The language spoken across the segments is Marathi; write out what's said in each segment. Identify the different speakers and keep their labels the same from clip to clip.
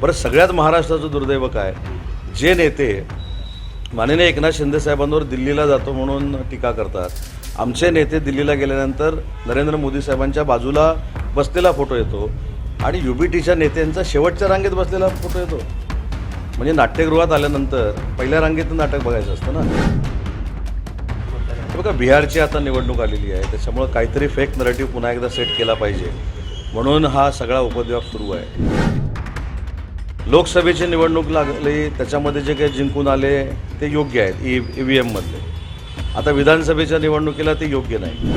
Speaker 1: बरं सगळ्यात महाराष्ट्राचं दुर्दैव काय? जे नेते माननीय एकनाथ शिंदे साहेबांवर दिल्लीला जातो म्हणून टीका करतात. आमचे नेते दिल्लीला गेल्यानंतर नरेंद्र मोदी साहेबांच्या बाजूला बसलेला फोटो येतो आणि यू बी टीच्या नेत्यांचा शेवटच्या रांगेत बसलेला फोटो येतो. म्हणजे नाट्यगृहात आल्यानंतर पहिल्या रांगेतून नाटक बघायचं असतं ना? बघा बिहारची आता निवडणूक आलेली आहे त्याच्यामुळं काहीतरी फेक नरेटिव्ह पुन्हा एकदा सेट केला पाहिजे. म्हणून हा सगळा उपद्व्याप सुरू आहे. लोकसभेची निवडणूक लागली त्याच्यामध्ये जे काही जिंकून आले ते योग्य आहेत e- ई ई व्ही एममधले आता विधानसभेच्या निवडणुकीला ते योग्य नाही.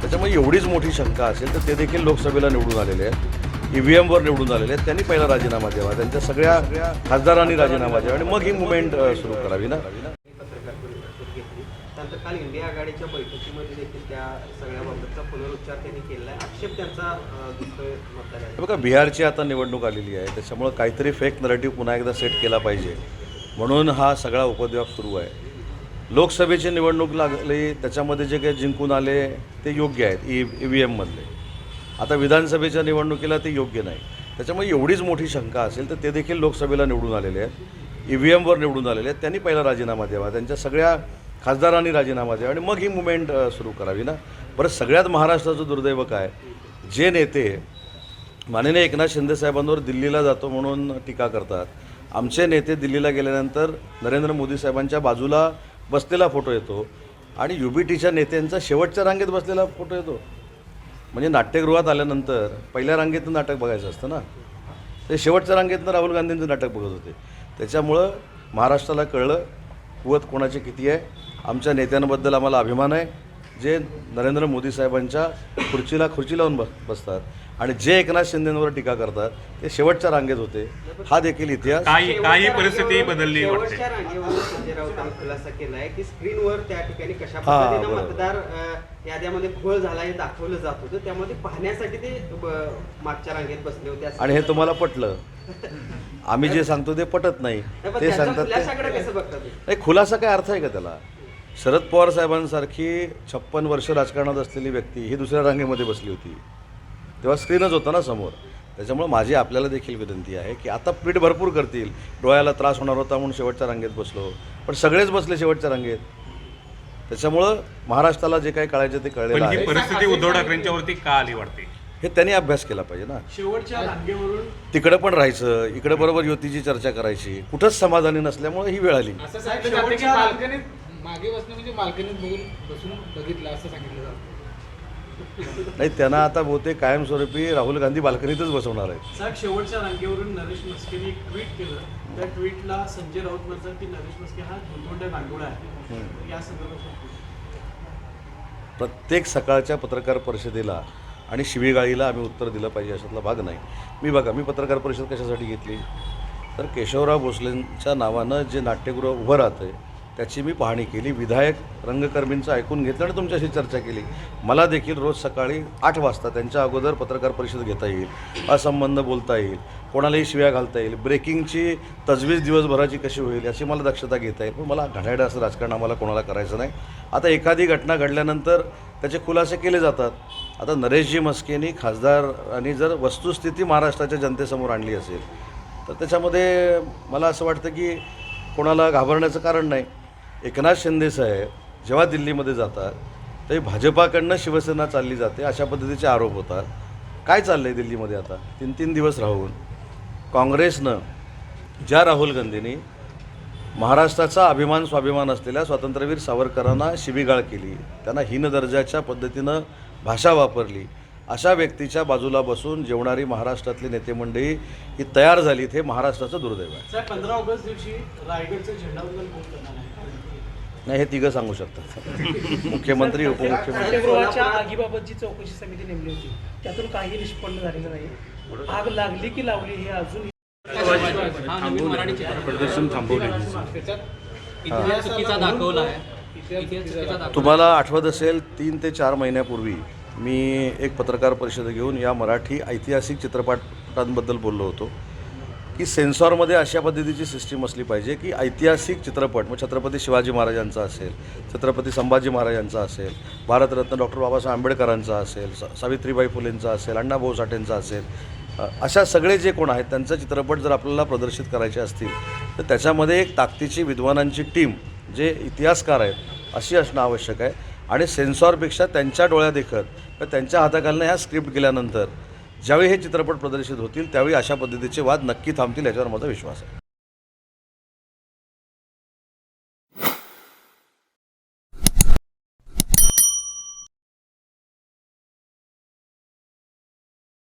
Speaker 1: त्याच्यामुळे एवढीच मोठी शंका असेल तर ते देखील लोकसभेला निवडून आलेले आहेत. ई व्ही एमवर निवडून आलेले आहेत. त्यांनी पहिला राजीनामा द्यावा. त्यांच्या सगळ्या खासदारांनी राजीनामा द्यावा. आणि मग ही मुवमेंट सुरू करावी ना.
Speaker 2: त्यानंतर काल इंडिया आघाडीच्या बैठकीमध्ये देखील त्या सगळ्याबाबतचा पुनरुच्चार त्यांनी केलेला आहे. आक्षेप त्यांचा अं, मतदार
Speaker 1: बघा बिहारची आता निवडणूक आलेली आहे. त्याच्यामुळं काहीतरी फेक नरेटिव्ह पुन्हा एकदा सेट केला पाहिजे. म्हणून हा सगळा उपद्व्याप सुरू आहे. लोकसभेची निवडणूक लागली त्याच्यामध्ये जे काही जिंकून आले ते योग्य आहेत e, ई ई व्ही एममधले आता विधानसभेच्या निवडणुकीला ते योग्य नाही. त्याच्यामुळे एवढीच मोठी शंका असेल तर ते देखील लोकसभेला निवडून आलेले आहेत. ई व्ही एमवर निवडून आलेले आहेत. त्यांनी पहिला राजीनामा द्यावा. त्यांच्या सगळ्या खासदारांनी राजीनामा द्यावा. आणि मग ही मुवमेंट सुरू करावी ना? बरं सगळ्यात महाराष्ट्राचं दुर्दैव काय? जे नेते माननीय एकनाथ शिंदेसाहेबांवर दिल्लीला जातो म्हणून टीका करतात. आमचे नेते दिल्लीला गेल्यानंतर नरेंद्र मोदी साहेबांच्या बाजूला बसलेला फोटो येतो आणि यू बी टीच्या नेत्यांचा शेवटच्या रांगेत बसलेला फोटो येतो. म्हणजे नाट्यगृहात आल्यानंतर पहिल्या रांगेतून नाटक बघायचं असतं ना? ते शेवटच्या रांगेतनं राहुल गांधींचं नाटक बघत होते. त्याच्यामुळं महाराष्ट्राला कळलं कुवत कोणाची किती आहे आमच्या नेत्यांबद्दल आम्हाला अभिमान आहे. जे नरेंद्र मोदी साहेबांच्या खुर्चीला खुर्ची लावून बस बसतात आणि जे एकनाथ शिंदेंवर टीका करतात ते शेवटच्या रांगेत होते. हा देखील इतिहास.
Speaker 3: काही काही परिस्थिती बदलली वाटते.
Speaker 2: शेवटच्या रांगेवरून संजय राऊतांनी खुलासा केलाय की स्क्रीनवर त्या ठिकाणी कशा
Speaker 1: हा,
Speaker 2: पद्धतीनं
Speaker 1: बरोबर.
Speaker 2: मतदार अं, याद्यामध्ये घोळ झाला हे दाखवलं जात होतं. त्यामध्ये पाहण्यासाठी ते ब- मागच्या रांगेत बसले होते. असं
Speaker 1: आणि हे तुम्हाला पटलं. आम्ही जे सांगतो ते पटत नाही.
Speaker 2: नाही, पण
Speaker 1: ते सांगतात ते
Speaker 2: कसं?
Speaker 1: नाही खुलासा काय अर्थ आहे का त्याला? शरद पवार साहेबांसारखी छप्पन वर्ष राजकारणात असलेली व्यक्ती ही दुसऱ्या रांगेमध्ये बसली होती. तेव्हा स्क्रीनच होता ना समोर. त्याच्यामुळे माझी आपल्याला देखील विनंती आहे की आता पीठ भरपूर करतील. डोळ्याला त्रास होणार होता म्हणून शेवटच्या रांगेत बसलो. पण सगळेच बसले शेवटच्या रांगेत. त्याच्यामुळं महाराष्ट्राला जे काही कळायचं ते कळलेलं
Speaker 3: पण ही
Speaker 1: आहे.
Speaker 3: परिस्थिती उद्धव ठाकरेंच्या वरती का आली वाटते?
Speaker 1: हे त्यांनी अभ्यास केला पाहिजे ना.
Speaker 4: शेवटच्या रांगेवरून
Speaker 1: तिकडं पण राहायचं इकडं बरोबर युतीची चर्चा करायची. कुठंच समाधानी नसल्यामुळे ही वेळ आली.
Speaker 4: मागे बसणं म्हणजे बाल्कनीत बघून बसून बघितलं असं सांगितलं जातं.
Speaker 1: नाही त्यांना आता बहुतेक कायमस्वरूपी राहुल गांधी बाल्कनीतच बसवणार आहेत.
Speaker 4: साहेब शेवटच्या रांगेवरून नरेश मस्केने एक ट्विट केलं. त्या ट्विटला संजय राऊत म्हणतात की नरेश मस्के हा धुंदोंड्या गांडुळा आहे. तर या संदर्भात
Speaker 1: प्रत्येक सकाळच्या पत्रकार परिषदेला आणि शिवीगाळीला आम्ही उत्तर दिलं पाहिजे अशातला भाग नाही. मी बघा मी पत्रकार परिषद कशासाठी घेतली? तर केशवराव भोसलेंच्या नावानं जे नाट्यगृह उभं राहतं आहे त्याची मी पाहणी केली. विधायक रंगकर्मींचं ऐकून घेतलं आणि तुमच्याशी चर्चा केली. मला देखील रोज सकाळी आठ वाजता त्यांच्या अगोदर पत्रकार परिषद घेता येईल असंबंध बोलता येईल कोणालाही शिव्या घालता येईल ब्रेकिंगची तजवीज दिवसभराची कशी होईल याची मला दक्षता घेता येईल. पण मला घडायडं असं राजकारण आम्हाला कोणाला करायचं नाही. आता एखादी घटना घडल्यानंतर त्याचे खुलासे केले जातात. आता नरेशजी मस्केनी खासदारांनी जर वस्तुस्थिती महाराष्ट्राच्या जनतेसमोर आणली असेल तर त्याच्यामध्ये मला असं वाटतं की कोणाला घाबरण्याचं कारण नाही. एकनाथ शिंदे साहेब जेव्हा दिल्लीमध्ये जातात ते भाजपाकडनं शिवसेना चालली जाते अशा पद्धतीचे आरोप होतात. काय चाललं आहे दिल्लीमध्ये आता? तीन तीन दिवस राहून काँग्रेसनं ज्या राहुल गांधींनी महाराष्ट्राचा अभिमान स्वाभिमान असलेल्या स्वातंत्र्यवीर सावरकरांना शिबिगाळ केली त्यांना हीन दर्जाच्या पद्धतीनं भाषा वापरली अशा व्यक्तीच्या बाजूला बसून जेवणारी महाराष्ट्रातली नेते मंडळी ही तयार झालीत हे महाराष्ट्राचं दुर्दैव आहे.
Speaker 4: पंधरा ऑगस्ट दिवशी रायगडचं झेंडावंदन कोण करणार आहे.
Speaker 1: नाही हे तिघं सांगू शकतात. मुख्यमंत्री उपमुख्यमंत्री.
Speaker 5: नाट्यगृहाच्या आगीबाबतची चौकशी समिती नेमली होती. त्यातून काही निष्पन्न झालेलं नाही. आग लागली की लावली हे अजून
Speaker 3: प्रदर्शन थांबवले.
Speaker 1: तुम्हाला आठवत असेल तीन ते चार महिन्यापूर्वी मी एक पत्रकार परिषद घेऊन या मराठी ऐतिहासिक चित्रपटांबद्दल बोललो होतो. की सेन्सॉरमध्ये अशा पद्धतीची सिस्टीम असली पाहिजे की ऐतिहासिक चित्रपट मग छत्रपती शिवाजी महाराजांचा असेल छत्रपती संभाजी महाराजांचा असेल भारतरत्न डॉक्टर बाबासाहेब आंबेडकरांचा असेल सावित्रीबाई फुलेंचा असेल अण्णाभाऊ साठेंचा असेल अशा सगळे जे कोण आहेत त्यांचा चित्रपट जर आपल्याला प्रदर्शित करायचे असतील तर त्याच्यामध्ये एक ताकदीची विद्वानांची टीम जे इतिहासकार आहेत अशी असणं आवश्यक आहे. आणि सेन्सॉरपेक्षा त्यांच्या डोळ्या देखत त्यांच्या हाताखालनं ह्या स्क्रिप्ट गेल्यानंतर ज्यावेळी हे चित्रपट प्रदर्शित होतील त्यावेळी अशा पद्धतीचे वाद नक्की थांबतील याच्यावर माझा विश्वास आहे.